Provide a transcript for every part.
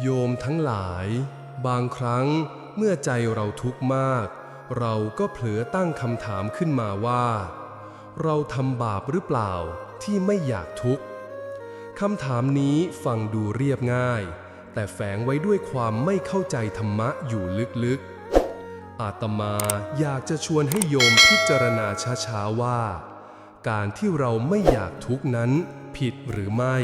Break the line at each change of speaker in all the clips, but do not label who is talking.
โยมทั้งหลาย บางครั้งเมื่อใจเราทุกข์มาก เราก็เผลอตั้งคำถามขึ้นมาว่า เราทำบาปหรือเปล่าที่ไม่อยากทุกข์คำถามนี้ฟังดูเรียบง่าย แต่แฝงไว้ด้วยความไม่เข้าใจธรรมะอยู่ลึกๆ อาตมาอยากจะชวนให้โยมพิจารณาช้าๆว่า การที่เราไม่อยากทุกข์นั้นผิดหรือไม่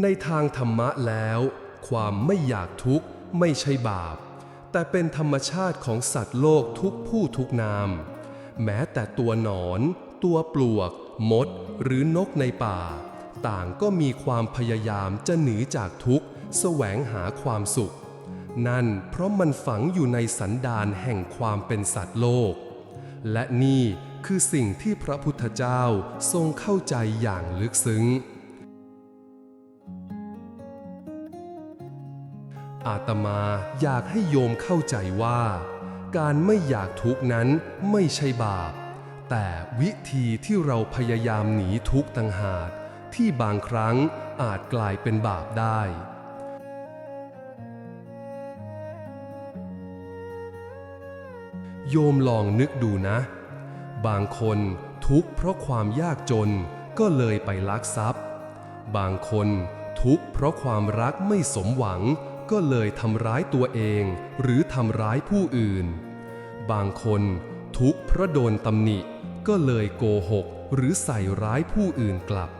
ในทางธรรมะแล้ว ความไม่อยากทุกข์ไม่ใช่บาป แต่เป็นธรรมชาติของสัตว์โลกทุกผู้ทุกนาม แม้แต่ตัวหนอน ตัวปลวก มด หรือนกในป่า ต่างก็มีความพยายามจะหนีจากทุกข์ แสวงหาความสุข นั่นเพราะมันฝังอยู่ในสันดานแห่งความเป็นสัตว์โลก และนี่คือสิ่งที่พระพุทธเจ้าทรงเข้าใจอย่างลึกซึ้ง อาตมาอยากให้โยมเข้าใจว่า การไม่อยากทุกข์นั้นไม่ใช่บาป แต่วิธีที่เราพยายามหนีทุกข์ต่างหากที่บางครั้งอาจกลายเป็นบาปได้โยมลองนึกดูนะ บางคนทุกข์เพราะความยากจนก็เลยไปลักทรัพย์ บางคนทุกข์เพราะความรักไม่สมหวัง ก็เลยทำร้ายตัวเองหรือทำร้ายผู้อื่น บางคนทุกข์เพราะโดนตำหนิ ก็เลยโกหกหรือใส่ร้ายผู้อื่นกลับ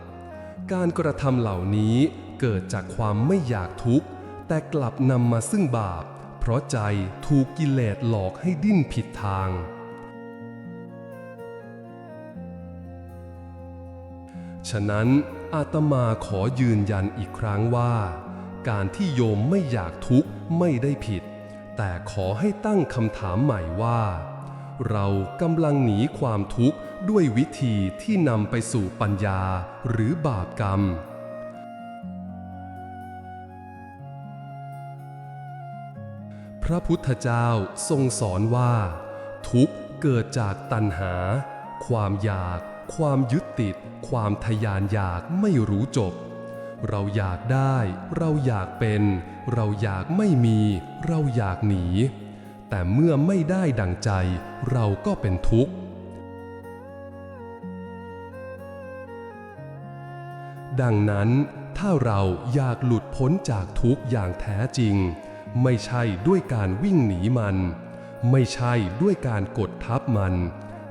การกระทำเหล่านี้เกิดจากความไม่อยากทุกข์ แต่กลับนำมาซึ่งบาป เพราะใจถูกกิเลสหลอกให้ดิ้นผิดทาง ฉะนั้นอาตมาขอยืนยันอีกครั้งว่า การที่โยมไม่อยากทุกข์ไม่ได้ผิด แต่ขอให้ตั้งคำถามใหม่ว่า เรากำลังหนีความทุกข์ด้วยวิธีที่นำไปสู่ปัญญาหรือบาปกรรม พระพุทธเจ้าทรงสอนว่า ทุกข์เกิดจากตัณหา ความอยาก ความยึดติด ความทยานอยากไม่รู้จบ เราอยากได้ เราอยากเป็น เราอยากไม่มี เราอยากหนี แต่เมื่อไม่ได้ดังใจ เราก็เป็นทุกข์ ดังนั้น ถ้าเราอยากหลุดพ้นจากทุกข์อย่างแท้จริง ไม่ใช่ด้วยการวิ่งหนีมัน ไม่ใช่ด้วยการกดทับมัน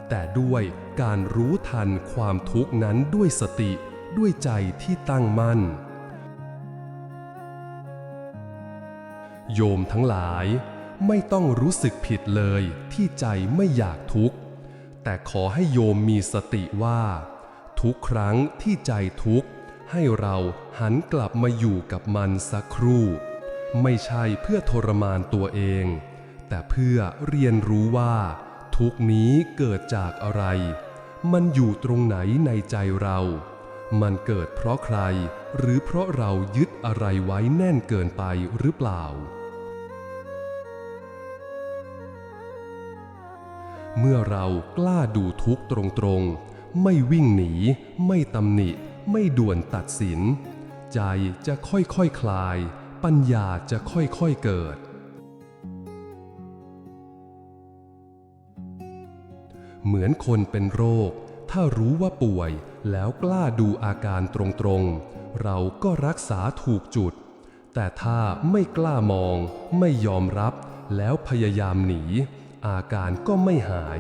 แต่ด้วยการรู้ทันความทุกข์นั้นด้วยสติ ด้วยใจที่ตั้งมั่น โยมทั้งหลายไม่ต้องรู้สึกผิดเลยที่ใจไม่อยากทุกข์ แต่ขอให้โยมมีสติว่า ทุกครั้งที่ใจทุกข์ ให้เราหันกลับมาอยู่กับมันสักครู่ ไม่ใช่เพื่อทรมานตัวเอง แต่เพื่อเรียนรู้ว่า ทุกนี้เกิดจากอะไร มันอยู่ตรงไหนในใจเรา มันเกิดเพราะใคร หรือเพราะเรายึดอะไรไว้แน่นเกินไปหรือเปล่า เมื่อเรากล้าดูทุกตรงๆ ไม่วิ่งหนี ไม่ตำหนิ ไม่ด่วนตัดสิน ใจจะค่อยๆคคลาย ปัญญาจะค่อยๆเกิดเหมือนคนเป็นโรค ถ้ารู้ว่าป่วย แล้วกล้าดูอาการตรงๆ เราก็รักษาถูกจุด แต่ถ้าไม่กล้ามองไม่ยอมรับแล้วพยายามหนี อาการก็ไม่หาย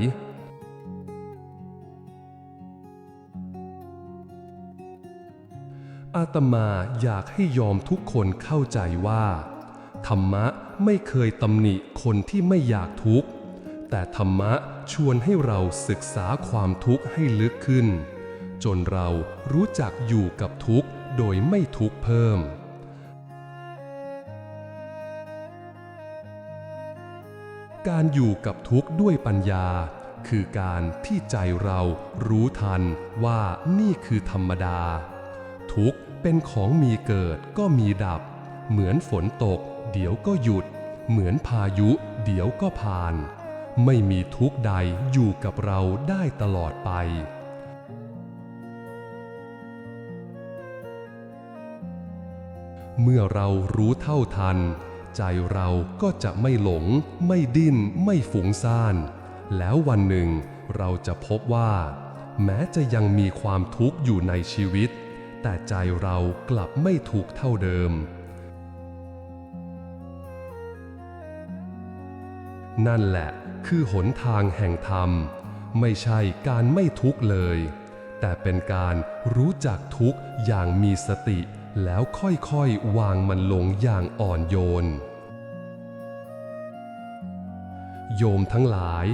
อาตมาอยากให้ยอมทุกคนเข้าใจว่า ธรรมะไม่เคยตำหนิคนที่ไม่อยากทุกข์ แต่ธรรมะชวนให้เราศึกษาความทุกข์ให้ลึกขึ้น จนเรารู้จักอยู่กับทุกข์โดยไม่ทุกข์เพิ่มการอยู่กับทุกข์ด้วยปัญญา คือการที่ใจเรารู้ทันว่านี่คือธรรมดา ทุกข์เป็นของมีเกิดก็มีดับ เหมือนฝนตก เดี๋ยวก็หยุด เหมือนพายุ เดี๋ยวก็ผ่าน ไม่มีทุกข์ใดอยู่กับเราได้ตลอดไป เมื่อเรารู้เท่าทัน ใจเราก็จะไม่หลง ไม่ดิ้น ไม่ฝูงซ่าน แล้ววันหนึ่งเราจะพบว่า แม้จะยังมีความทุกข์อยู่ในชีวิต แต่ใจเรากลับไม่ทุกข์เท่าเดิม นั่นแหละคือหนทางแห่งธรรม ไม่ใช่การไม่ทุกข์เลย แต่เป็นการรู้จักทุกข์อย่างมีสติ แล้วค่อยๆวางมันลงอย่างอ่อนโยน โยมทั้งหลาย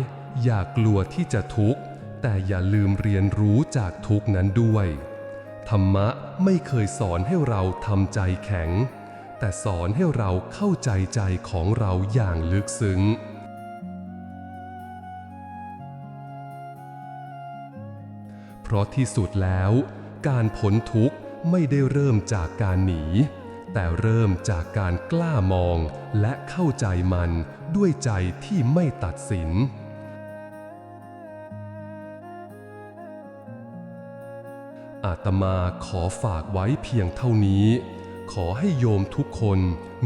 อย่ากลัวที่จะทุกข์ แต่อย่าลืมเรียนรู้จากทุกข์นั้นด้วย ธรรมะไม่เคยสอนให้เราทำใจแข็ง แต่สอนให้เราเข้าใจใจของเราอย่างลึกซึ้งเพราะที่สุดแล้ว การพ้นทุกข์ ไม่ได้เริ่มจากการหนี แต่เริ่มจากการกล้ามองและเข้าใจมันด้วยใจที่ไม่ตัดสิน อาตมาขอฝากไว้เพียงเท่านี้ ขอให้โยมทุกคน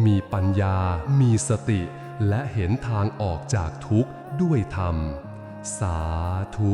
มีปัญญา มีสติ และเห็นทางออกจากทุกข์ด้วยธรรม สาธุ